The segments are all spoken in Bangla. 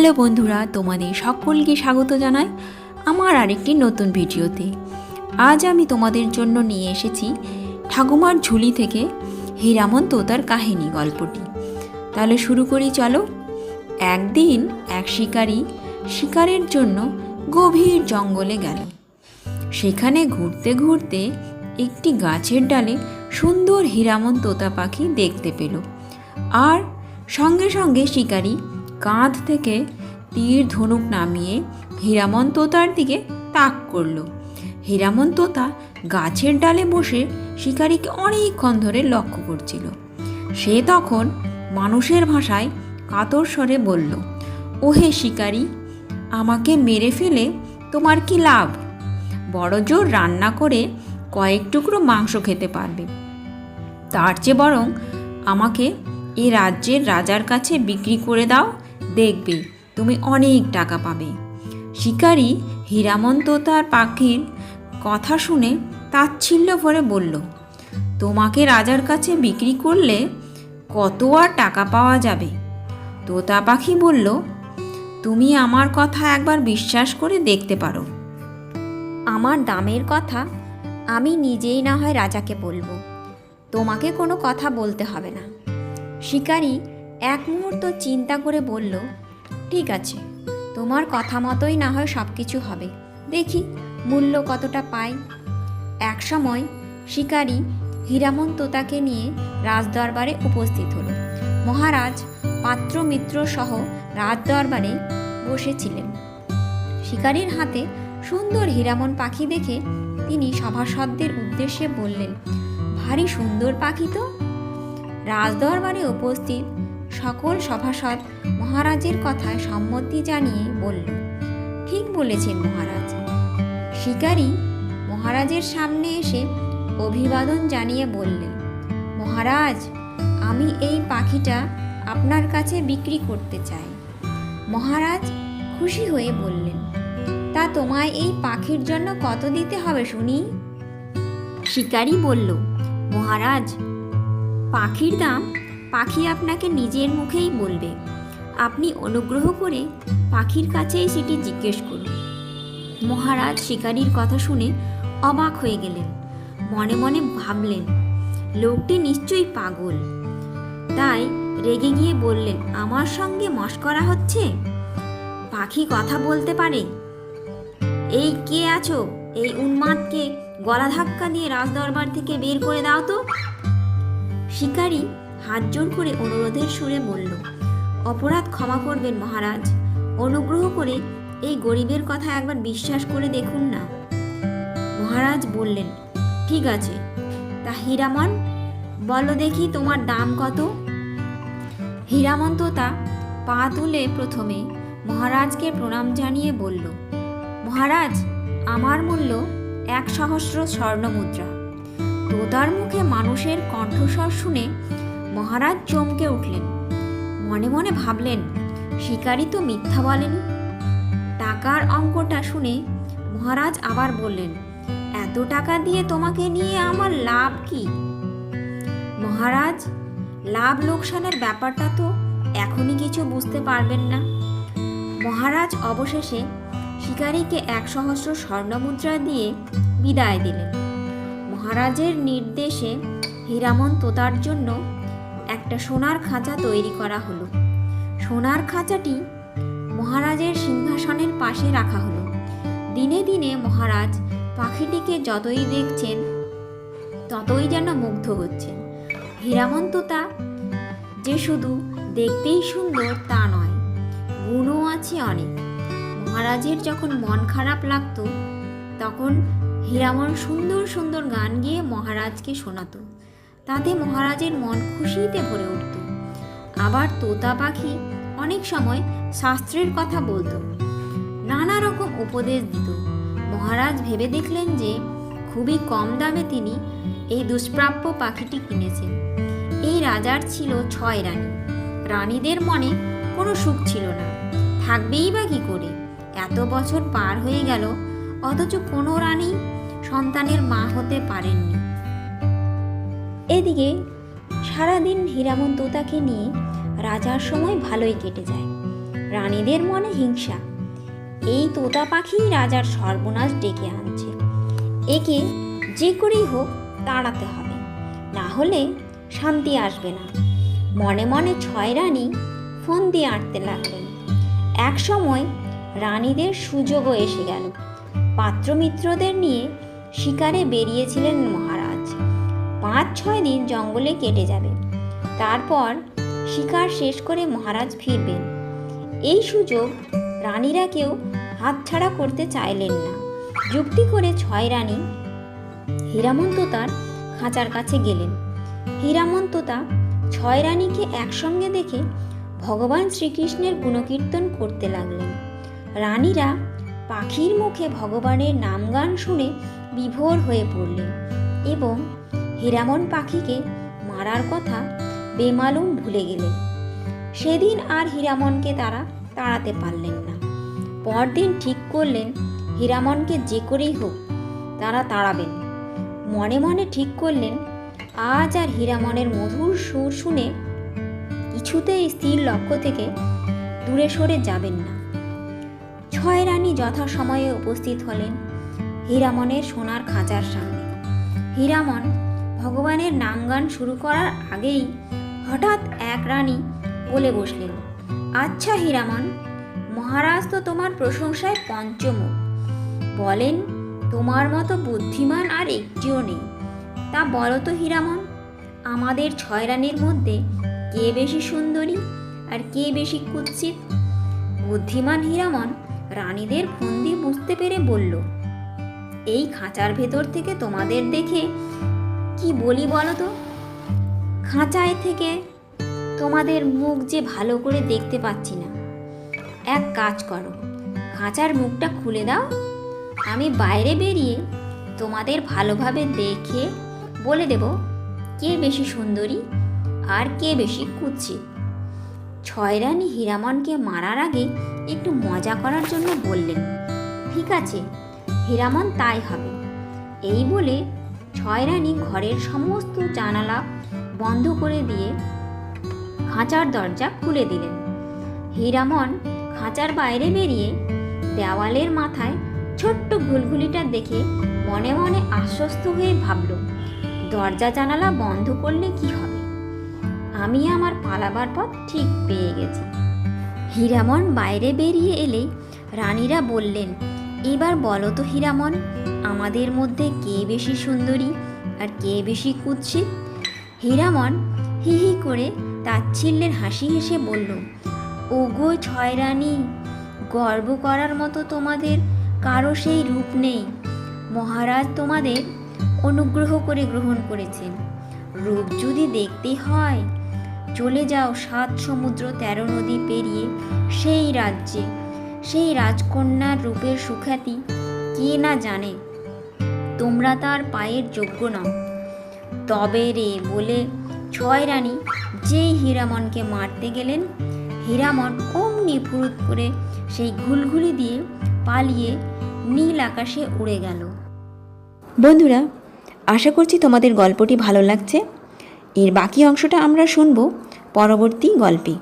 হ্যালো বন্ধুরা, তোমাদের সকলকে স্বাগত জানাই আমার আরেকটি নতুন ভিডিওতে। আজ আমি তোমাদের জন্য নিয়ে এসেছি ঠাকুমার ঝুলি থেকে হীরামন তোতার কাহিনী গল্পটি। তাহলে শুরু করি, চলো। একদিন এক শিকারী শিকারের জন্য গভীর জঙ্গলে গেল। সেখানে ঘুরতে ঘুরতে একটি গাছের ডালে সুন্দর হীরামন তোতা পাখি দেখতে পেল। আর সঙ্গে সঙ্গে শিকারী কাঁধ থেকে তীর ধনুক নামিয়ে হীরামন তোতার দিকে তাক করল। হীরামন তোতা গাছের ডালে বসে শিকারীকে অনেকক্ষণ ধরে লক্ষ্য করছিল। সে তখন মানুষের ভাষায় কাতর স্বরে বলল, ওহে শিকারী, আমাকে মেরে ফেলে তোমার কি লাভ? বড় জোর রান্না করে কয়েক টুকরো মাংস খেতে পারবে। তার চেয়ে বরং আমাকে এ রাজ্যের রাজার কাছে বিক্রি করে দাও দেখবে তুমি অনেক টাকা পাবে। শিকারী হীরামন্ত তার পাখির কথা শুনে তাচ্ছিল্য ভরে বলল, তোমাকে রাজার কাছে বিক্রি করলে কত আর টাকা পাওয়া যাবে? তোতা পাখি বলল, তুমি আমার কথা একবার বিশ্বাস করে দেখতে পারো। আমার দামের কথা আমি নিজেই না হয় রাজাকে বলব। তোমাকে কোনো কথা বলতে হবে না। শিকারী এক মুহূর্ত চিন্তা করে বলল, ঠিক আছে, তোমার কথা মতোই না হয় সব কিছু হবে। দেখি মূল্য কতটা পাই। এক সময় শিকারী হীরামন তোতাকে নিয়ে রাজদরবারে উপস্থিত হলো। মহারাজ পাত্র মিত্র সহ রাজদরবারে বসেছিলেন। শিকারীর হাতে সুন্দর হীরামন পাখি দেখে তিনি সভাসদদের উদ্দেশ্যে বললেন, ভারী সুন্দর পাখি তো? রাজদরবারে উপস্থিত সকল সভাসদ মহারাজের কথায় সম্মতি জানিয়ে বলল, ঠিক বলেছেন মহারাজ। শিকারী মহারাজের সামনে এসে অভিবাদন জানিয়ে বললেন মহারাজ, আমি এই পাখিটা আপনার কাছে বিক্রি করতে চাই। মহারাজ খুশি হয়ে বললেন, তা তোমায় এই পাখির জন্য কত দিতে হবে শুনি? শিকারী বলল, মহারাজ, পাখির দাম পাখি আপনাকে নিজের মুখেই বলবে। আপনি অনুগ্রহ করে পাখির কাছেই সেটি জিজ্ঞেস করুন। মহারাজ শিকারীর কথা শুনে অবাক হয়ে গেলেন। মনে মনে ভাবলেন, লোকটি নিশ্চয়ই পাগল। তাই রেগে গিয়ে বললেন, আমার সঙ্গে মস্করা হচ্ছে? পাখি কথা বলতে পারে? এই কে আছো? এই উন্মাদকে গলা ধাক্কা দিয়ে রাজদরবার থেকে বের করে দাও তো। শিকারী হাত জোর করে অনুরোধের সুরে বলল, অপরাধ ক্ষমা করবেন মহারাজ। অনুগ্রহ করে এই গরিবের কথা একবার বিশ্বাস করে দেখুন না। মহারাজ বললেন, ঠিক আছে। তা হীরামন, বলো দেখি তোমার দাম কত? হীরামন তোতা পা তুলে প্রথমে মহারাজকে প্রণাম জানিয়ে বলল, মহারাজ, আমার মূল্য এক সহস্র স্বর্ণমুদ্রা। তোতার মুখে মানুষের কণ্ঠস্বর শুনে মহারাজ চমকে উঠলেন। মনে মনে ভাবলেন, শিকারী তো মিথ্যা বলেনি। টাকার অঙ্কটা শুনে মহারাজ আবার বললেন, এত টাকা দিয়ে তোমাকে নিয়ে আমার লাভ কি? মহারাজ, লাভ লোকসানের ব্যাপারটা তো এখনই কিছু বুঝতে পারবেন না। মহারাজ অবশেষে শিকারীকে এক সহস্র স্বর্ণমুদ্রা দিয়ে বিদায় দিলেন। মহারাজের নির্দেশে হীরামন তোতার জন্য একটা সোনার খাঁচা তৈরি করা হলো। সোনার খাঁচাটি মহারাজের সিংহাসনের পাশে রাখা হলো। দিনে দিনে মহারাজ পাখিটিকে যতই দেখছেন, ততই যেন মুগ্ধ হচ্ছেন। হীরামন তোতা যে শুধু দেখতেই সুন্দর তা নয়, গুণও আছে অনেক। মহারাজের যখন মন খারাপ লাগতো, তখন হীরামন সুন্দর সুন্দর গান গিয়ে মহারাজকে শোনাতো। তাতে মহারাজের মন খুশিতে ভরে উঠত। আবার তোতা পাখি অনেক সময় শাস্ত্রের কথা বলতো। নানা রকম উপদেশ দিত। মহারাজ ভেবে দেখলেন যে খুবই কম দামে তিনি এই দুষ্প্রাপ্য পাখিটি কিনেছেন। এই রাজার ছিল ছয় রানী। রানীদের মনে কোনো সুখ ছিল না। থাকবেই বা কী করে? এত বছর পার হয়ে গেল, অথচ কোনো রানী সন্তানের মা হতে পারেননি। এদিকে সারাদিন হীরামন তোতাকে নিয়ে রাজার সময় ভালোই কেটে যায়। রানীদের মনে হিংসা। এই তোতা পাখি রাজার সর্বনাশ ডেকে আনছে। একে যে করেই হোক তাড়াতে হবে। না হলে শান্তি আসবে না। মনে মনে ছয় রানী ফোন দিয়ে আঁটতে লাগলেন। এক সময় রানীদের সুযোগও এসে গেল। পাত্রমিত্রদের নিয়ে শিকারে বেরিয়েছিলেন মহারাজ। পাঁচ ছয় দিন জঙ্গলে কেটে যাবে। তারপর শিকার শেষ করে মহারাজ ফিরবেন। এই সুযোগ রানীরা কেউ হাতছাড়া করতে চাইলেন না। যুক্তি করে ছয় রানী হীরামন্ততার খাঁচার কাছে গেলেন। হীরামন্ততা ছয় রানীকে একসঙ্গে দেখে ভগবান শ্রীকৃষ্ণের গুণকীর্তন করতে লাগলেন। রানীরা পাখির মুখে ভগবানের নামগান শুনে বিভোর হয়ে পড়লেন এবং হীরামন পাখিকে মারার কথা বেমালুম ভুলে গেলেন সেদিন আর হীরামনকে তারা তাড়াতে পারলেন না। পরদিন ঠিক করলেন, হীরামনকে যে করেই হোক তারা তাড়াবেন। মনে মনে ঠিক করলেন, আজ আর হীরামনের মধুর সুর শুনে কিছুতেই স্থির লক্ষ্য থেকে দূরে সরে যাবেন না। ছয় রানী যথাসময়ে উপস্থিত হলেন হীরামনের সোনার খাঁচার সামনে। হীরামন ভগবানের নামগান শুরু করার আগেই হঠাৎ এক রানী বলে বসলেন আচ্ছা হীরামন, মহারাজ তো তোমার প্রশংসায় পঞ্চমুখ। বলেন, তোমার মতো বুদ্ধিমান আর একটিও নেই। তা বলো তো হীরামন, আমাদের ছয় রানীর মধ্যে কে বেশি সুন্দরী আর কে বেশি কুৎসিত? বুদ্ধিমান হীরামন রানীদের ফন্দি বুঝতে পেরে বলল, এই খাঁচার ভেতর থেকে তোমাদের দেখে কি বলি বলো তো? খাঁচায় থেকে তোমাদের মুখ যে ভালো করে দেখতে পাচ্ছি না। এক কাজ করো, খাঁচার মুখটা খুলে দাও। আমি বাইরে বেরিয়ে তোমাদের ভালোভাবে দেখে বলে দেব কে বেশি সুন্দরী আর কে বেশি কুৎসিত। ছয় রানী হীরামনকে মারার আগে একটু মজা করার জন্য বললেন, ঠিক আছে, হীরামন তাই হবে। এই বলে ছয় রানী ঘরের সমস্ত জানালা বন্ধ করে দিয়ে খাঁচার দরজা খুলে দিলেন। হীরামন খাঁচার বাইরে বেরিয়ে দেওয়ালের মাথায় ছোট্ট ঘুলঘুলিটা দেখে মনে মনে আশ্বস্ত হয়ে ভাবল, দরজা জানালা বন্ধ করলে কি হবে? আমি আমার পালাবার পথ ঠিক পেয়ে গেছি। হীরামন বাইরে বেরিয়ে এলে রানীরা বললেন, এবার বলো তো হীরামন আমাদের মধ্যে কে বেশি সুন্দরী আর কে বেশি কুৎসিত? হীরামন হি হি করে তাচ্ছিল্যের হাসি হেসে বলল, ওগো ছয় রানী গর্ব করার মতো তোমাদের কারও সেই রূপ নেই। মহারাজ তোমাদের অনুগ্রহ করে গ্রহণ করেছেন। রূপ যদি দেখতে হয়, চলে যাও সাত সমুদ্র তেরো নদী পেরিয়ে সেই রাজ্যে। সেই রাজকন্যার রূপের সুখ্যাতি কে না জানে। তোমরা তার পায়ের যোগ্য নও। তবে রে বলে ছয় রানী যেই হীরামনকে মারতে গেলেন হীরামন অমনি ফুরুত করে সেই ঘুলঘুলি দিয়ে পালিয়ে নীল আকাশে উড়ে গেল। বন্ধুরা আশা করছি তোমাদের গল্পটি ভালো লাগছে। এর বাকি অংশটা আমরা শুনব পরবর্তী গল্পে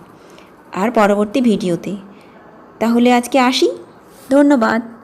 আর পরবর্তী ভিডিওতে। তাহলে আজকে আসি। ধন্যবাদ।